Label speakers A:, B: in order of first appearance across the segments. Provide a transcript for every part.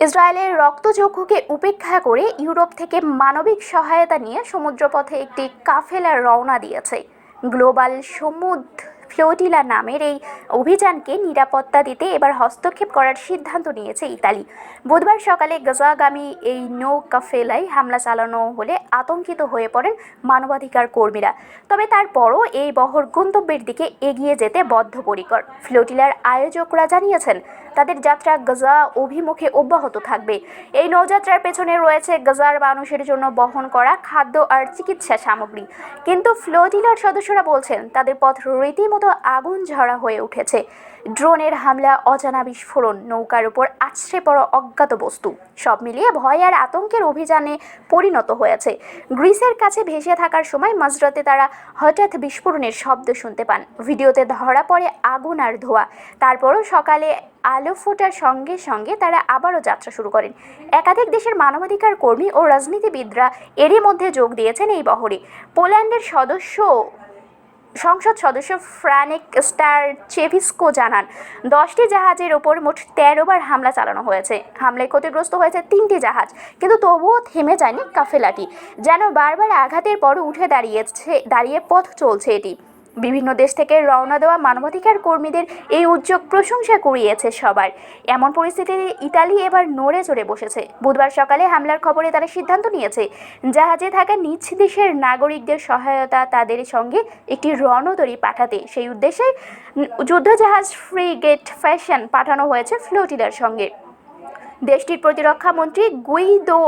A: ইসরায়েলের রক্তচক্ষুকে উপেক্ষা করে ইউরোপ থেকে মানবিক সহায়তা নিয়ে সমুদ্রপথে একটি কাফেলা রওনা দিয়েছে। গ্লোবাল সমুদ্র ফ্লোটিলা নামের এই অভিযানকে নিরাপত্তা দিতে এবার হস্তক্ষেপ করার সিদ্ধান্ত নিয়েছে ইতালি। বুধবার সকালে গাজাগামী এই নৌ কাফেলায় হামলা চালানো হলে আতঙ্কিত হয়ে পড়েন মানবাধিকার কর্মীরা। তবে তারপরও এই বহর গন্তব্যের দিকে এগিয়ে যেতে বদ্ধপরিকর। ফ্লোটিলার আয়োজকরা জানিয়েছেন, তাদের যাত্রা গাজা অভিমুখে অব্যাহত থাকবে। এই নৌযাত্রার পেছনে রয়েছে গাজার মানুষের জন্য বহন করা খাদ্য আর চিকিৎসা সামগ্রী। কিন্তু ফ্লোটিলার সদস্যরা বলছেন, তাদের পথ রীতিমতো আগুন ঝরা হয়ে উঠেছে। ড্রোনের হামলা, অজানা বিস্ফোরণ, নৌকার উপর আছড়ে পড়া অজ্ঞাত বস্তু, সব মিলিয়ে ভয় আর আতঙ্কের অভিযানে পরিণত হয়েছে। গ্রিসের কাছে ভেসে থাকার সময় মাঝরাতে তারা হঠাৎ বিস্ফোরণের শব্দ শুনতে পান। ভিডিওতে ধরা পড়ে আগুন আর ধোঁয়া। তারপরও সকালে আলো ফোটার সঙ্গে সঙ্গে তারা আবারও যাত্রা শুরু করেন। একাধিক দেশের মানবাধিকার কর্মী ও রাজনীতিবিদরা এরই মধ্যে যোগ দিয়েছেন এই বহরে। পোল্যান্ডের সদস্য সংসদ সদস্য ফ্রানিক স্টার চেভিস্কো জানান, দশটি জাহাজের ওপর মোট তেরো বার হামলা চালানো হয়েছে। হামলায় ক্ষতিগ্রস্ত হয়েছে তিনটি জাহাজ, কিন্তু তবুও থেমে যায়নি কাফেলাটি, যেন বারবার আঘাতের পরও উঠে দাঁড়িয়েছে, দাঁড়িয়ে পথ চলছে এটি। বিভিন্ন দেশ থেকে রওনা দেওয়া মানবাধিকার কর্মীদের এই উদ্যোগ প্রশংসা কুড়িয়েছে সবার। এমন পরিস্থিতিতে ইতালি এবার নড়ে চড়ে বসেছে। বুধবার সকালে হামলার খবরে তারা সিদ্ধান্ত নিয়েছে, জাহাজে থাকা নিজ দেশের নাগরিকদের সহায়তা তাদের সঙ্গে একটি রণতরী পাঠাতে। সেই উদ্দেশ্যে যুদ্ধজাহাজ ফ্রিগেট ফ্যাশন পাঠানো হয়েছে ফ্লোটিলার সঙ্গে। দেশটির প্রতিরক্ষা মন্ত্রী গুইদো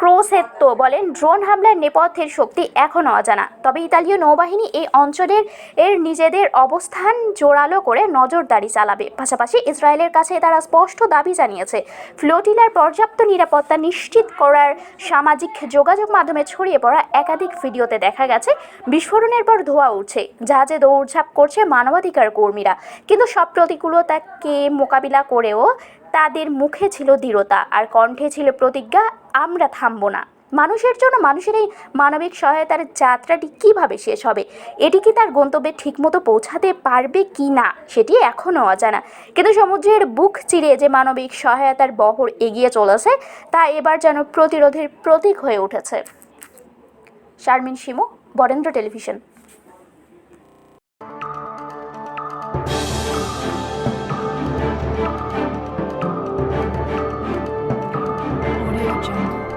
A: ক্রোসেত্তো বলেন, ড্রোন হামলার নেপথ্যের শক্তি এখনও অজানা। তবে ইতালীয় নৌবাহিনী এই অঞ্চলের এর নিজেদের অবস্থান জোরালো করে নজরদারি চালাবে। পাশাপাশি ইসরায়েলের কাছে তারা স্পষ্ট দাবি জানিয়েছে, ফ্লোটিলার পর্যাপ্ত নিরাপত্তা নিশ্চিত করার সামাজিক যোগাযোগ মাধ্যমে ছড়িয়ে পড়া একাধিক ভিডিওতে দেখা গেছে, বিস্ফোরণের পর ধোঁয়া উঠছে, জাহাজে দৌড়ঝাঁপ করছে মানবাধিকার কর্মীরা। কিন্তু সব প্রতিকূলতাকে মোকাবিলা করেও তাদের মুখে ছিল দৃঢ়তা, আর কণ্ঠে ছিল প্রতিজ্ঞা, আমরা থামবো না। মানুষের জন্য মানুষের এই মানবিক সহায়তার যাত্রাটি কীভাবে শেষ হবে? এটি কি তার গন্তব্যে ঠিকমতো পৌঁছাতে পারবে কি না, সেটি এখনও অজানা। কিন্তু সমুদ্রের বুক চিরে যে মানবিক সহায়তার বহর এগিয়ে চলেছে, তা এবার যেন প্রতিরোধের প্রতীক হয়ে উঠেছে। শারমিন শিমু, বরেন্দ্র টেলিভিশন। 真的。